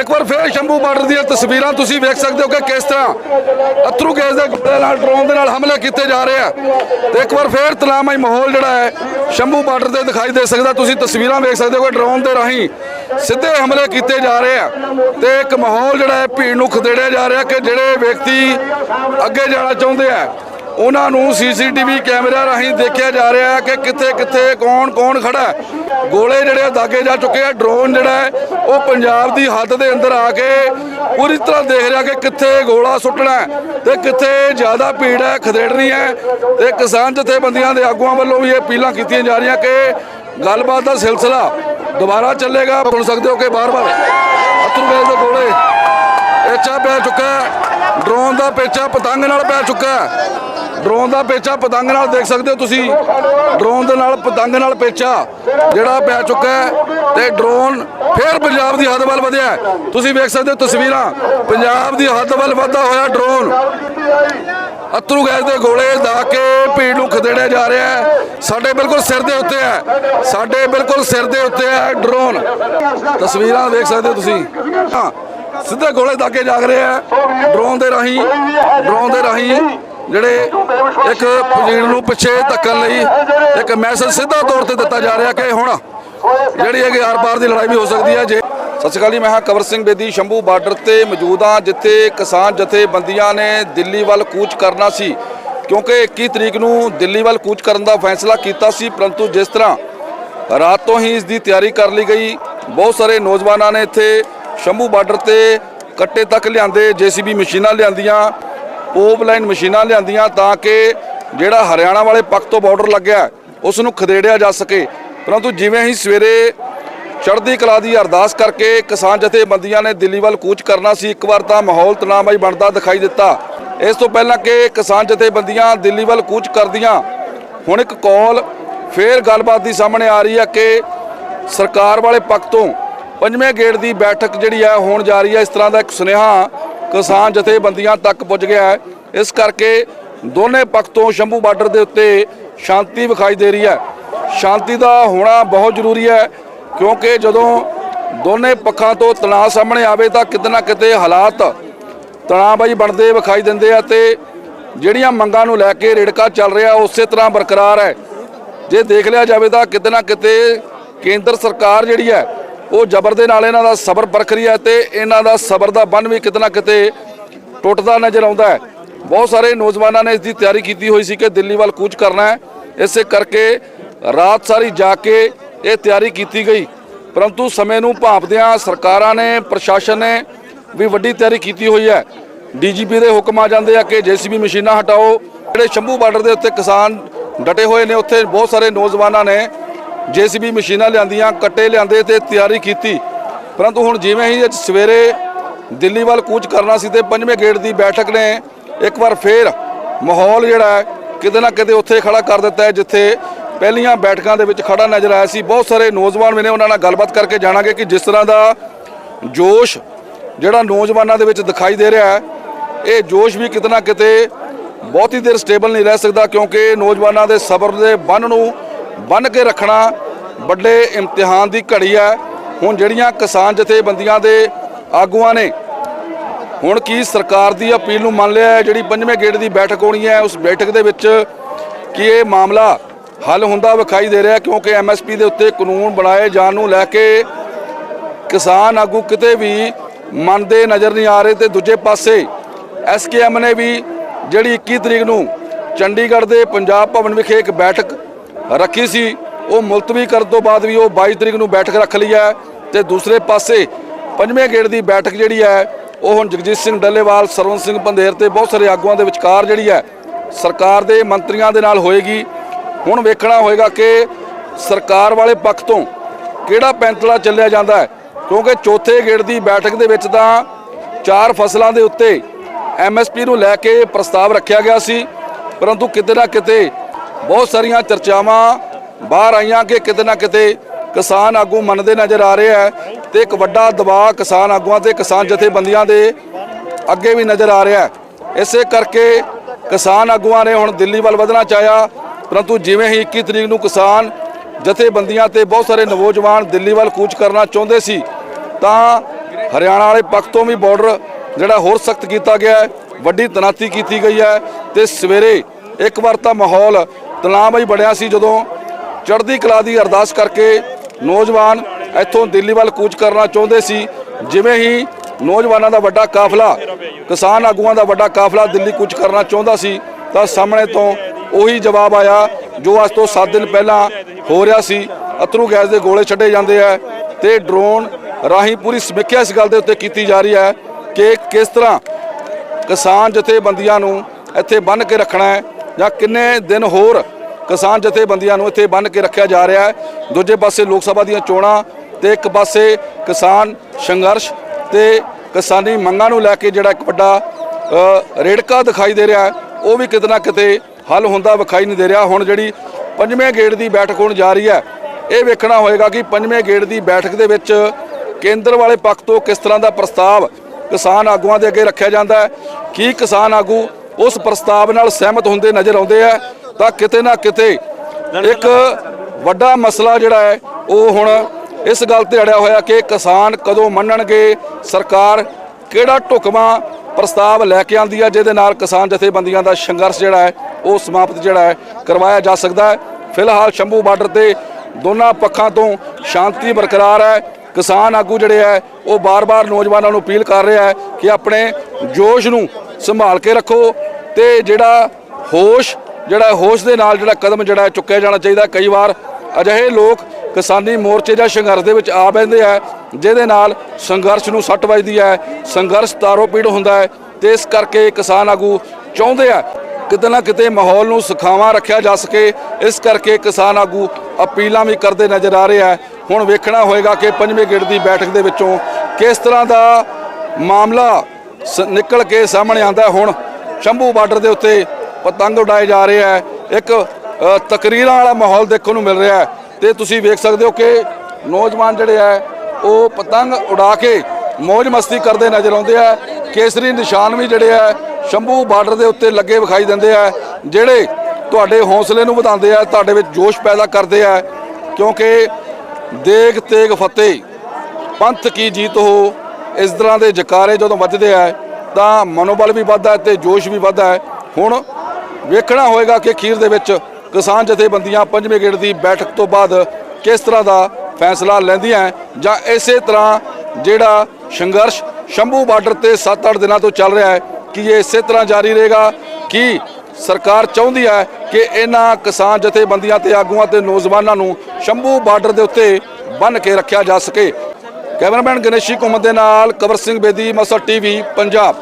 ਇੱਕ ਵਾਰ ਫੇਰ ਸ਼ੰਭੂ ਬਾਰਡਰ ਦੀਆਂ ਤਸਵੀਰਾਂ ਤੁਸੀਂ ਵੇਖ ਸਕਦੇ ਹੋ ਕਿ ਕਿਸ ਤਰ੍ਹਾਂ ਅਥਰੂ ਗੈਸ ਦੇ ਨਾਲ, ਡਰੋਨ ਦੇ ਨਾਲ ਹਮਲੇ ਕੀਤੇ ਜਾ ਰਹੇ ਆ। ਤੇ ਇੱਕ ਵਾਰ ਫੇਰ ਤਲਾਮਾਈ ਮਾਹੌਲ ਜਿਹੜਾ ਹੈ, ਸ਼ੰਭੂ ਬਾਰਡਰ ਤੇ ਦਿਖਾਈ ਦੇ ਸਕਦਾ। ਤੁਸੀਂ ਤਸਵੀਰਾਂ ਵੇਖ ਸਕਦੇ ਹੋ ਕਿ ਡਰੋਨ ਦੇ ਰਾਹੀਂ ਸਿੱਧੇ ਹਮਲੇ ਕੀਤੇ ਜਾ ਰਹੇ ਆ। ਤੇ ਇੱਕ ਮਾਹੌਲ ਜਿਹੜਾ ਹੈ, ਭੀੜ ਨੂੰ ਖਦੇੜਿਆ ਜਾ ਰਿਹਾ ਕਿ ਜਿਹੜੇ ਵਿਅਕਤੀ ਅੱਗੇ ਜਾਣਾ ਚਾਹੁੰਦੇ ਆ, ਉਹਨਾਂ ਨੂੰ ਸੀਸੀਟੀਵੀ ਕੈਮਰਾ ਰਾਹੀਂ ਦੇਖਿਆ ਜਾ ਰਿਹਾ ਹੈ ਕਿ ਕਿੱਥੇ ਕਿੱਥੇ ਕੌਣ ਕੌਣ ਖੜਾ ਹੈ। ਗੋਲੇ ਜਿਹੜੇ ਦਾਗੇ ਜਾ ਚੁੱਕੇ ਆ। ਡਰੋਨ ਜਿਹੜਾ ਹੈ ਉਹ ਪੰਜਾਬ ਦੀ ਹੱਦ ਦੇ ਅੰਦਰ ਆ ਕੇ ਪੂਰੀ ਤਰ੍ਹਾਂ ਦੇਖ ਰਿਹਾ ਕਿ ਕਿੱਥੇ ਗੋਲਾ ਸੁੱਟਣਾ ਹੈ ਤੇ ਕਿੱਥੇ ਜ਼ਿਆਦਾ ਭੀੜ ਹੈ, ਖਦੇੜਨੀ ਹੈ ਤੇ ਕਿਸਾਨ ਜਥੇਬੰਦੀਆਂ ਦੇ ਆਗੂਆਂ ਵੱਲੋਂ ਵੀ ਇਹ ਅਪੀਲਾਂ ਕੀਤੀਆਂ ਜਾ ਰਹੀਆਂ ਕਿ ਗੱਲਬਾਤ ਦਾ ਸਿਲਸਿਲਾ ਦੁਬਾਰਾ ਚੱਲੇਗਾ। ਸੁਣ ਸਕਦੇ ਹੋ ਕਿ ਬਾਰ-ਬਾਰ ਅਥਰੂ ਦੇ ਗੋਲੇ ਪੇਚਾ ਪੈ ਚੁੱਕਾ ਡਰੋਨ ਦਾ ਪੇਚਾ ਪਤੰਗ ਨਾਲ ਪੈ ਚੁੱਕਾ ਡਰੋਨ ਦਾ ਪੇਚਾ ਪਤੰਗ ਨਾਲ ਦੇਖ ਸਕਦੇ ਹੋ ਤੁਸੀਂ। ਡਰੋਨ ਦੇ ਨਾਲ ਪਤੰਗ ਨਾਲ ਪੇਚਾ ਜਿਹੜਾ ਪੈ ਚੁੱਕਾ ਹੈ ਤੇ ਡਰੋਨ ਫੇਰ ਪੰਜਾਬ ਦੀ ਹੱਦ ਵੱਲ ਵਧਿਆ ਤੁਸੀਂ ਵੇਖ ਸਕਦੇ ਹੋ ਤਸਵੀਰਾਂ। ਪੰਜਾਬ ਦੀ ਹੱਦ ਵੱਲ ਵਧਦਾ ਹੋਇਆ ਡਰੋਨ। ਅਥਰੂ ਗੈਸ ਦੇ ਗੋਲੇ ਦਾ ਕੇ ਭੀੜ ਨੂੰ ਖਦੇੜਿਆ ਜਾ ਰਿਹਾ ਹੈ। ਸਾਡੇ ਬਿਲਕੁਲ ਸਿਰ ਦੇ ਉੱਤੇ ਹੈ। ਸਾਡੇ ਬਿਲਕੁਲ ਸਿਰ ਦੇ ਉੱਤੇ ਹੈ ਡਰੋਨ। ਤਸਵੀਰਾਂ ਵੇਖ ਸਕਦੇ ਹੋ ਤੁਸੀਂ। ਹਾਂ, ਸਿੱਧੇ ਗੋਲੇ ਦਾਗੇ ਜਾਗ ਰਹੇ ਹੈ। ਡਰੋਨ ਦੇ ਰਾਹੀਂ, ਡਰੋਨ ਦੇ ਰਾਹੀਂ ਜਿਹੜੇ ਇੱਕ ਭੀੜ ਨੂੰ ਪਿੱਛੇ ਧੱਕਣ ਲਈ ਇੱਕ ਮੈਸੇਜ ਸਿੱਧਾ ਤੌਰ ਤੇ ਦਿੱਤਾ ਜਾ ਰਿਹਾ ਕਿ ਹੁਣ ਜਿਹੜੀ ਹੈਗੀ ਆਰ-ਪਾਰ ਦੀ ਲੜਾਈ ਵੀ ਹੋ ਸਕਦੀ ਹੈ, ਜੇ ਸਤਿ ਸ਼੍ਰੀ ਅਕਾਲ ਜੀ, ਮੈਂ ਹਾਂ ਕਵਰ ਸਿੰਘ ਬੇਦੀ, ਸ਼ੰਭੂ ਬਾਰਡਰ ਤੇ ਮੌਜੂਦ ਹਾਂ, ਜਿੱਥੇ ਕਿਸਾਨ ਜਥੇਬੰਦੀਆਂ ਨੇ ਦਿੱਲੀ ਵੱਲ ਕੂਚ ਕਰਨਾ ਸੀ। ਕਿਉਂਕਿ 21 ਤਰੀਕ ਨੂੰ ਦਿੱਲੀ ਵੱਲ ਕੂਚ ਕਰਨ ਦਾ ਫੈਸਲਾ ਕੀਤਾ ਸੀ, ਪਰੰਤੂ ਜਿਸ ਤਰ੍ਹਾਂ ਰਾਤ ਤੋਂ ਹੀ ਇਸ ਦੀ ਤਿਆਰੀ ਕਰ ਲਈ ਗਈ, ਬਹੁਤ ਸਾਰੇ ਨੌਜਵਾਨਾਂ ਨੇ ਇੱਥੇ ਸ਼ੰਭੂ ਬਾਰਡਰ ਤੇ ਕੱਟੇ ਤੱਕ ਲਿਆਂਦੇ, ਜੀਸੀਬੀ ਮਸ਼ੀਨਾਂ ਲਿਆਂਦੀਆਂ ਪੋਪ ਮਸ਼ੀਨਾਂ ਲਿਆਂਦੀਆਂ ਤਾਂ ਕਿ ਜਿਹੜਾ ਹਰਿਆਣਾ ਵਾਲੇ ਪੱਖ ਤੋਂ ਬਾਰਡਰ ਲੱਗਿਆ ਉਸ ਨੂੰ ਖਦੇੜਿਆ ਜਾ ਸਕੇ। ਪਰੰਤੂ ਜਿਵੇਂ ਹੀ ਸਵੇਰੇ ਚੜ੍ਹਦੀ ਕਲਾ ਦੀ ਅਰਦਾਸ ਕਰਕੇ ਕਿਸਾਨ ਜਥੇਬੰਦੀਆਂ ਨੇ ਦਿੱਲੀ ਵੱਲ ਕੂਚ ਕਰਨਾ ਸੀ, ਇੱਕ ਵਾਰ ਤਾਂ ਮਾਹੌਲ ਤਣਾਅਮਈ ਬਣਦਾ ਦਿਖਾਈ ਦਿੱਤਾ। ਇਸ ਤੋਂ ਪਹਿਲਾਂ ਕਿ ਕਿਸਾਨ ਜਥੇਬੰਦੀਆਂ ਦਿੱਲੀ ਵੱਲ ਕੂਚ ਕਰਦੀਆਂ, ਹੁਣ ਇੱਕ ਕਾਲ ਫੇਰ ਗੱਲਬਾਤ ਦੀ ਸਾਹਮਣੇ ਆ ਰਹੀ ਹੈ ਕਿ ਸਰਕਾਰ ਵਾਲੇ ਪੱਖ ਤੋਂ ਪੰਜਵੇਂ ਗੇੜ ਦੀ ਬੈਠਕ ਜਿਹੜੀ ਹੈ, ਹੋਣ ਜਾ ਰਹੀ ਹੈ। ਇਸ ਤਰ੍ਹਾਂ ਦਾ ਇੱਕ ਸੁਨੇਹਾ ਕਿਸਾਨ ਜਥੇਬੰਦੀਆਂ ਤੱਕ ਪੁੱਜ ਗਿਆ ਹੈ। ਇਸ ਕਰਕੇ ਦੋਨੇ ਪੱਖ ਤੋਂ ਸ਼ੰਭੂ ਬਾਰਡਰ ਦੇ ਉੱਤੇ ਸ਼ਾਂਤੀ ਵਿਖਾਈ ਦੇ ਰਹੀ ਹੈ। ਸ਼ਾਂਤੀ ਦਾ ਹੋਣਾ ਬਹੁਤ ਜ਼ਰੂਰੀ ਹੈ, ਕਿਉਂਕਿ ਜਦੋਂ ਦੋਨੇ ਪੱਖਾਂ ਤੋਂ ਤਣਾਅ ਸਾਹਮਣੇ ਆਵੇ ਤਾਂ ਕਿਤੇ ਨਾ ਕਿਤੇ ਹਾਲਾਤ ਤਣਾਅਬਾਜੀ ਬਣਦੇ ਵਿਖਾਈ ਦਿੰਦੇ ਆ ਤੇ ਜਿਹੜੀਆਂ ਮੰਗਾਂ ਨੂੰ ਲੈ ਕੇ ਰੇੜਕਾ ਚੱਲ ਰਿਹਾ ਉਸੇ ਤਰ੍ਹਾਂ ਬਰਕਰਾਰ ਹੈ। ਜੇ ਦੇਖ ਲਿਆ ਜਾਵੇ ਤਾਂ ਕਿਤੇ ਨਾ ਕਿਤੇ ਕੇਂਦਰ ਸਰਕਾਰ ਜਿਹੜੀ ਹੈ ਉਹ ਜ਼ਬਰ ਦੇ ਨਾਲ ਇਹਨਾਂ ਦਾ ਸਬਰ ਪਰਖ ਹੈ ਤੇ ਇਹਨਾਂ ਦਾ ਸਬਰ ਦਾ ਬੰਨ ਵੀ ਕਿਤੇ ਨਾ ਕਿਤੇ ਟੁੱਟਦਾ ਨਜ਼ਰ ਆਉਂਦਾ ਹੈ। ਬਹੁਤ ਸਾਰੇ ਨੌਜਵਾਨਾਂ ਨੇ ਇਸ ਦੀ ਤਿਆਰੀ ਕੀਤੀ ਹੋਈ ਸੀ ਕਿ ਦਿੱਲੀ ਵੱਲ ਕੂਚ ਕਰਨਾ ਹੈ। ਇਸੇ ਕਰਕੇ ਰਾਤ ਸਾਰੀ ਜਾ ਕੇ ਇਹ ਤਿਆਰੀ ਕੀਤੀ ਗਈ। ਪਰੰਤੂ ਸਮੇਂ ਨੂੰ ਭਾਂਪਦਿਆਂ ਸਰਕਾਰਾਂ ਨੇ, ਪ੍ਰਸ਼ਾਸਨ ਨੇ ਵੀ ਵੱਡੀ ਤਿਆਰੀ ਕੀਤੀ ਹੋਈ ਹੈ। ਡੀਜੀਪੀ ਦੇ ਹੁਕਮ ਆ ਜਾਂਦੇ ਆ ਕਿ ਜੀਸੀਬੀ ਮਸ਼ੀਨਾਂ ਹਟਾਓ। ਜਿਹੜੇ ਸ਼ੰਭੂ ਬਾਰਡਰ ਦੇ ਉੱਤੇ ਕਿਸਾਨ ਡਟੇ ਹੋਏ ਨੇ, ਉੱਥੇ ਬਹੁਤ ਸਾਰੇ ਨੌਜਵਾਨਾਂ ਨੇ ਜੀਸੀਬੀ ਮਸ਼ੀਨਾਂ ਲਿਆਂਦੀਆਂ, ਕੱਟੇ ਲਿਆਂਦੇ ਤੇ ਤਿਆਰੀ ਕੀਤੀ। ਪਰੰਤੂ ਹੁਣ ਜਿਵੇਂ ਹੀ ਅੱਜ ਸਵੇਰੇ ਦਿੱਲੀ ਵੱਲ ਕੂਚ ਕਰਨਾ ਸੀ ਤੇ ਪੰਜਵੇਂ ਗੇਟ ਦੀ ਬੈਠਕ ਨੇ ਇੱਕ ਵਾਰ ਫੇਰ ਮਾਹੌਲ ਜਿਹੜਾ ਹੈ ਕਿਤੇ ਨਾ ਕਿਤੇ ਉੱਥੇ ਖੜਾ ਕਰ ਦਿੱਤਾ ਹੈ, ਜਿੱਥੇ ਪਹਿਲੀਆਂ ਬੈਠਕਾਂ ਦੇ ਵਿੱਚ ਖੜਾ ਨਜ਼ਰ ਆਇਆ ਸੀ। ਬਹੁਤ ਸਾਰੇ ਨੌਜਵਾਨ ਵੀ ਨੇ ਉਹਨਾਂ ਨਾਲ ਗੱਲਬਾਤ ਕਰਕੇ ਜਾਣਾਂਗੇ ਕਿ ਜਿਸ ਤਰ੍ਹਾਂ ਦਾ ਜੋਸ਼ ਜਿਹੜਾ ਨੌਜਵਾਨਾਂ ਦੇ ਵਿੱਚ ਦਿਖਾਈ ਦੇ ਰਿਹਾ ਹੈ, ਇਹ ਜੋਸ਼ ਵੀ ਕਿਤੇ ਨਾ ਕਿਤੇ ਬਹੁਤੀ ਦੇਰ ਸਟੇਬਲ ਨਹੀਂ ਰਹਿ ਸਕਦਾ ਕਿਉਂਕਿ ਨੌਜਵਾਨਾਂ ਦੇ ਸਬਰ ਦੇ ਬੰਨ ਨੂੰ ਬੰਨ ਕੇ ਰੱਖਣਾ ਵੱਡੇ ਇਮਤਿਹਾਨ ਦੀ ਘੜੀ ਹੈ। ਹੁਣ ਜਿਹੜੀਆਂ ਕਿਸਾਨ ਜਥੇਬੰਦੀਆਂ ਦੇ ਆਗੂਆਂ ਨੇ, ਹੁਣ ਕੀ ਸਰਕਾਰ ਦੀ ਅਪੀਲ ਨੂੰ ਮੰਨ ਲਿਆ ਹੈ? ਜਿਹੜੀ ਪੰਜਵੇਂ ਗੇੜ ਦੀ ਬੈਠਕ ਹੋਣੀ ਹੈ, ਉਸ ਬੈਠਕ ਦੇ ਵਿੱਚ ਕੀ ਇਹ ਮਾਮਲਾ ਹੱਲ ਹੁੰਦਾ ਵਿਖਾਈ ਦੇ ਰਿਹਾ ਹੈ? ਕਿਉਂਕਿ ਐਮਐਸਪੀ ਦੇ ਉੱਤੇ ਕਾਨੂੰਨ ਬਣਾਏ ਜਾਣ ਨੂੰ ਲੈ ਕੇ ਕਿਸਾਨ ਆਗੂ ਕਿਤੇ ਵੀ ਮੰਨਦੇ ਨਜ਼ਰ ਨਹੀਂ ਆ ਰਹੇ ਤੇ ਦੂਜੇ ਪਾਸੇ ਐਸਕੇਐਮ ਨੇ ਵੀ ਜਿਹੜੀ 21 ਤਰੀਕ ਨੂੰ ਚੰਡੀਗੜ੍ਹ ਦੇ ਪੰਜਾਬ ਭਵਨ ਵਿਖੇ ਇੱਕ ਬੈਠਕ ਰੱਖੀ ਸੀ। ਉਹ ਮੁਲਤਵੀ ਕਰਨ ਤੋਂ ਬਾਅਦ ਵੀ ਉਹ 22 ਤਰੀਕ ਨੂੰ ਬੈਠਕ ਰੱਖ ਲਈ ਹੈ ਤੇ ਦੂਸਰੇ ਪਾਸੇ ਪੰਜਵੇਂ ਗੇੜ ਦੀ ਬੈਠਕ ਜਿਹੜੀ ਹੈ, ਉਹ ਹੁਣ ਜਗਜੀਤ ਸਿੰਘ ਡੱਲੇਵਾਲ ਸਰਵਨ ਸਿੰਘ ਪੰਧੇਰ ਤੇ ਬਹੁਤ ਸਾਰੇ ਆਗੂਆਂ ਦੇ ਵਿਚਕਾਰ ਜਿਹੜੀ ਹੈ, ਸਰਕਾਰ ਦੇ ਮੰਤਰੀਆਂ ਦੇ ਨਾਲ ਹੋਏਗੀ। ਹੁਣ ਵੇਖਣਾ ਹੋਏਗਾ ਕਿ ਸਰਕਾਰ ਵਾਲੇ ਪੱਖ ਤੋਂ ਕਿਹੜਾ ਪੈਂਤਲਾ ਚੱਲਿਆ ਜਾਂਦਾ ਹੈ, ਕਿਉਂਕਿ ਚੌਥੇ ਗੇੜ ਦੀ ਬੈਠਕ ਦੇ ਵਿੱਚ ਤਾਂ ਚਾਰ ਫਸਲਾਂ ਦੇ ਉੱਤੇ ਐਮਐਸਪੀ ਨੂੰ ਲੈ ਕੇ ਪ੍ਰਸਤਾਵ ਰੱਖਿਆ ਗਿਆ ਸੀ, ਪਰੰਤੂ ਕਿਤੇ ਨਾ ਕਿਤੇ ਬਹੁਤ ਸਾਰੀਆਂ ਚਰਚਾਵਾਂ ਬਾਹਰ ਆਈਆਂ ਕਿ ਕਿਤੇ ਨਾ ਕਿਤੇ ਕਿਸਾਨ ਆਗੂ ਮੰਨਦੇ ਨਜ਼ਰ ਆ ਰਹੇ ਹੈ ਤੇ ਇੱਕ ਵੱਡਾ ਦਬਾਅ ਕਿਸਾਨ ਆਗੂਆਂ ਤੇ, ਕਿਸਾਨ ਜਥੇਬੰਦੀਆਂ ਦੇ ਅੱਗੇ ਵੀ ਨਜ਼ਰ ਆ ਰਿਹਾ ਹੈ। ਇਸੇ ਕਰਕੇ ਕਿਸਾਨ ਆਗੂਆਂ ਨੇ ਹੁਣ ਦਿੱਲੀ ਵੱਲ ਵਧਣਾ ਚਾਹਿਆ, ਪਰੰਤੂ ਜਿਵੇਂ ਹੀ 21 ਤਰੀਕ ਨੂੰ ਕਿਸਾਨ ਜਥੇਬੰਦੀਆਂ ਤੇ ਬਹੁਤ ਸਾਰੇ ਨੌਜਵਾਨ ਦਿੱਲੀ ਵੱਲ ਕੂਚ ਕਰਨਾ ਚਾਹੁੰਦੇ ਸੀ, ਤਾਂ ਹਰਿਆਣਾ ਵਾਲੇ ਪੱਖ ਤੋਂ ਵੀ ਬਾਰਡਰ ਜਿਹੜਾ ਹੋਰ ਸਖਤ ਕੀਤਾ ਗਿਆ ਹੈ, ਵੱਡੀ ਤਨਾਤੀ ਕੀਤੀ ਗਈ ਹੈ ਤੇ ਸਵੇਰੇ ਇੱਕ ਵਾਰ ਤਾਂ ਮਾਹੌਲ ਤਣਾਅਮਈ ਬਣਿਆ ਸੀ ਜਦੋਂ ਚੜ੍ਹਦੀ ਕਲਾ ਦੀ ਅਰਦਾਸ ਕਰਕੇ ਨੌਜਵਾਨ ਇੱਥੋਂ ਦਿੱਲੀ ਵੱਲ ਕੂਚ ਕਰਨਾ ਚਾਹੁੰਦੇ ਸੀ। ਜਿਵੇਂ ਹੀ ਨੌਜਵਾਨਾਂ ਦਾ ਵੱਡਾ ਕਾਫਲਾ, ਕਿਸਾਨ ਆਗੂਆਂ ਦਾ ਵੱਡਾ ਕਾਫਲਾ ਦਿੱਲੀ ਕੂਚ ਕਰਨਾ ਚਾਹੁੰਦਾ ਸੀ, ਤਾਂ ਸਾਹਮਣੇ ਤੋਂ ਉਹੀ ਜਵਾਬ ਆਇਆ, ਜੋ ਅੱਜ ਤੋਂ 7 ਦਿਨ ਪਹਿਲਾਂ ਹੋ ਰਿਹਾ ਸੀ। ਅਤਰੂ ਗੈਸ ਦੇ ਗੋਲੇ ਛੱਡੇ ਜਾਂਦੇ ਆ ਤੇ ਡਰੋਨ ਰਾਹੀਂ ਪੂਰੀ ਸਮੀਖਿਆ ਇਸ ਗੱਲ ਦੇ ਉੱਤੇ ਕੀਤੀ ਜਾ ਰਹੀ ਹੈ ਕਿ ਕਿਸ ਤਰ੍ਹਾਂ ਕਿਸਾਨ ਜਥੇਬੰਦੀਆਂ ਨੂੰ ਇੱਥੇ ਬੰਨ੍ਹ ਕੇ ਰੱਖਣਾ ਹੈ। ਜਾਂ ਕਿੰਨੇ ਦਿਨ ਹੋਰ ਕਿਸਾਨ ਜਥੇਬੰਦੀਆਂ ਨੂੰ ਇੱਥੇ ਬੰਨ੍ਹ ਕੇ ਰੱਖਿਆ ਜਾ ਰਿਹਾ ਹੈ? ਦੂਜੇ ਪਾਸੇ ਲੋਕ ਸਭਾ ਦੀਆਂ ਚੋਣਾਂ ਤੇ ਇੱਕ ਪਾਸੇ ਕਿਸਾਨ ਸੰਘਰਸ਼ ਤੇ ਕਿਸਾਨੀ ਮੰਗਾਂ ਨੂੰ ਲੈ ਕੇ ਜਿਹੜਾ ਇੱਕ ਵੱਡਾ ਰੇੜਕਾ ਦਿਖਾਈ ਦੇ ਰਿਹਾ ਹੈ। ਉਹ ਵੀ ਕਿਤੇ ਨਾ ਕਿਤੇ ਹੱਲ ਹੁੰਦਾ ਵਿਖਾਈ ਨਹੀਂ ਦੇ ਰਿਹਾ। ਹੁਣ ਜਿਹੜੀ ਪੰਜਵੇਂ ਗੇੜ ਦੀ ਬੈਠਕ ਹੋਣ ਜਾ ਰਹੀ ਹੈ, ਇਹ ਵੇਖਣਾ ਹੋਏਗਾ ਕਿ ਪੰਜਵੇਂ ਗੇੜ ਦੀ ਬੈਠਕ ਦੇ ਵਿੱਚ ਕੇਂਦਰ ਵਾਲੇ ਪੱਖ ਤੋਂ ਕਿਸ ਤਰ੍ਹਾਂ ਦਾ ਪ੍ਰਸਤਾਵ ਕਿਸਾਨ ਆਗੂਆਂ ਦੇ ਅੱਗੇ ਰੱਖਿਆ ਜਾਂਦਾ ਹੈ? ਕੀ ਕਿਸਾਨ ਆਗੂ ਉਸ ਪ੍ਰਸਤਾਵ ਨਾਲ ਸਹਿਮਤ ਹੁੰਦੇ ਨਜ਼ਰ ਆਉਂਦੇ ਆ, ਤਾਂ ਕਿਤੇ ਨਾ ਕਿਤੇ ਇੱਕ ਵੱਡਾ ਮਸਲਾ ਜਿਹੜਾ ਹੈ, ਉਹ ਹੁਣ ਇਸ ਗੱਲ ਤੇ ਅੜਿਆ ਹੋਇਆ ਕਿ ਕਿਸਾਨ ਕਦੋਂ ਮੰਨਣਗੇ, ਸਰਕਾਰ ਕਿਹੜਾ ਢੁਕਵਾਂ ਪ੍ਰਸਤਾਵ ਲੈ ਕੇ ਆਂਦੀ ਹੈ ਜਿਹਦੇ ਨਾਲ ਕਿਸਾਨ ਜਥੇਬੰਦੀਆਂ ਦਾ ਸੰਘਰਸ਼ ਜਿਹੜਾ ਹੈ, ਉਹ ਸਮਾਪਤ ਜਿਹੜਾ ਹੈ, ਕਰਵਾਇਆ ਜਾ ਸਕਦਾ ਹੈ। ਫਿਲਹਾਲ ਸ਼ੰਭੂ ਬਾਰਡਰ ਤੇ ਦੋਨਾਂ ਪੱਖਾਂ ਤੋਂ ਸ਼ਾਂਤੀ ਬਰਕਰਾਰ ਹੈ। ਕਿਸਾਨ ਆਗੂ ਜਿਹੜੇ ਹੈ, ਉਹ ਬਾਰ-ਬਾਰ ਨੌਜਵਾਨਾਂ ਨੂੰ ਅਪੀਲ ਕਰ ਰਿਹਾ ਹੈ ਕਿ ਆਪਣੇ ਜੋਸ਼ ਨੂੰ ਸੰਭਾਲ ਕੇ ਰੱਖੋ ਤੇ ਜਿਹੜਾ ਹੋਸ਼ ਜਿਹੜਾ ਹੋਸ਼ ਦੇ ਨਾਲ ਜਿਹੜਾ ਕਦਮ ਜਿਹੜਾ ਚੁੱਕਿਆ ਜਾਣਾ ਚਾਹੀਦਾ ਕਈ ਵਾਰ ਅਜਿਹੇ ਲੋਕ ਕਿਸਾਨੀ ਮੋਰਚੇ ਜਾਂ ਸੰਘਰਸ਼ ਦੇ ਵਿੱਚ ਆ ਬੈਂਦੇ ਆ, ਜਿਹਦੇ ਨਾਲ ਸੰਘਰਸ਼ ਨੂੰ ਸੱਟ ਵੱਜਦੀ ਹੈ, ਸੰਘਰਸ਼ ਤਾਰੋ ਪੀੜ ਹੁੰਦਾ ਹੈ ਤੇ ਇਸ ਕਰਕੇ ਕਿਸਾਨ ਆਗੂ ਚਾਹੁੰਦੇ ਆ ਕਿਤੇ ਨਾ ਕਿਤੇ ਮਾਹੌਲ ਨੂੰ ਸੁਖਾਵਾਂ ਰੱਖਿਆ ਜਾ ਸਕੇ। ਇਸ ਕਰਕੇ ਕਿਸਾਨ ਆਗੂ ਅਪੀਲਾਂ ਵੀ ਕਰਦੇ ਨਜ਼ਰ ਆ ਰਹੇ ਆ। ਹੁਣ ਵੇਖਣਾ ਹੋਏਗਾ ਕਿ ਪੰਜਵੇਂ ਗੇੜ ਦੀ ਬੈਠਕ ਦੇ ਵਿੱਚੋਂ ਕਿਸ ਤਰ੍ਹਾਂ ਦਾ ਮਾਮਲਾ ਨਿਕਲ ਕੇ ਸਾਹਮਣੇ ਆਂਦਾ ਹੁਣ ਸ਼ੰਭੂ ਬਾਰਡਰ ਦੇ ਉੱਤੇ ਪਤੰਗ ਉਡਾਏ ਜਾ ਰਹੇ ਹੈ। ਇੱਕ ਤਕਰੀਰਾਂ ਵਾਲਾ ਮਾਹੌਲ ਦੇਖਣ ਨੂੰ ਮਿਲ ਰਿਹਾ ਹੈ। ਤੇ ਤੁਸੀਂ ਵੇਖ ਸਕਦੇ ਹੋ ਕਿ ਨੌਜਵਾਨ ਜਿਹੜੇ ਹੈ, ਉਹ ਪਤੰਗ ਉਡਾ ਕੇ ਮौज ਮਸਤੀ ਕਰਦੇ ਨਜ਼ਰ ਆਉਂਦੇ ਆ ਕੇਸਰੀ ਨਿਸ਼ਾਨ ਵੀ ਜਿਹੜੇ ਆ ਸ਼ੰਭੂ ਬਾਰਡਰ ਦੇ ਉੱਤੇ ਲੱਗੇ ਵਿਖਾਈ ਦਿੰਦੇ ਆ ਜਿਹੜੇ ਤੁਹਾਡੇ ਹੌਸਲੇ ਨੂੰ ਵਧਾਉਂਦੇ ਆ ਤੁਹਾਡੇ ਵਿੱਚ ਜੋਸ਼ ਪੈਦਾ ਕਰਦੇ ਆ ਕਿਉਂਕਿ ਦੇਗ ਤੇਗ ਫਤਿਹ, ਪੰਥ ਕੀ ਜੀਤ ਹੋ ਇਸ ਤਰ੍ਹਾਂ ਦੇ ਜਕਾਰੇ ਜਦੋਂ ਵੱਜਦੇ ਆ, ਤਾਂ ਮਨੋਬਲ ਵੀ ਵੱਧਦਾ ਹੈ ਤੇ ਜੋਸ਼ ਵੀ ਵੱਧਦਾ ਹੈ। ਹੁਣ ਵੇਖਣਾ ਹੋਏਗਾ ਕਿ ਖੀਰ ਦੇ ਵਿੱਚ ਕਿਸਾਨ ਜਥੇਬੰਦੀਆਂ ਪੰਜਵੇਂ ਗੇੜ ਦੀ ਬੈਠਕ ਤੋਂ ਬਾਅਦ ਕਿਸ ਤਰ੍ਹਾਂ ਦਾ ਫੈਸਲਾ ਲੈਂਦੀਆਂ ਜਾਂ ਇਸੇ ਤਰ੍ਹਾਂ ਜਿਹੜਾ ਸੰਘਰਸ਼ ਸ਼ੰਭੂ ਬਾਰਡਰ ਤੇ 7-8 ਦਿਨਾਂ ਤੋਂ ਚੱਲ ਰਿਹਾ ਹੈ, ਕਿ ਇਹ ਇਸੇ ਤਰ੍ਹਾਂ ਜਾਰੀ ਰਹੇਗਾ? ਕਿ ਸਰਕਾਰ ਚਾਹੁੰਦੀ ਹੈ ਕਿ ਇਹਨਾਂ ਕਿਸਾਨ ਜਥੇਬੰਦੀਆਂ ਤੇ ਆਗੂਆਂ ਤੇ ਨੌਜਵਾਨਾਂ ਨੂੰ ਸ਼ੰਭੂ ਬਾਰਡਰ ਦੇ ਉੱਤੇ ਬੰਨ੍ਹ ਕੇ ਰੱਖਿਆ ਜਾ ਸਕੇ? ਕੈਮਰਾਮੈਨ ਗਣੇਸ਼ੀ ਕੁਮਤ ਦੇ ਨਾਲ ਕਵਰ ਸਿੰਘ ਬੇਦੀ ਮਸਾ ਟੀਵੀ ਪੰਜਾਬ।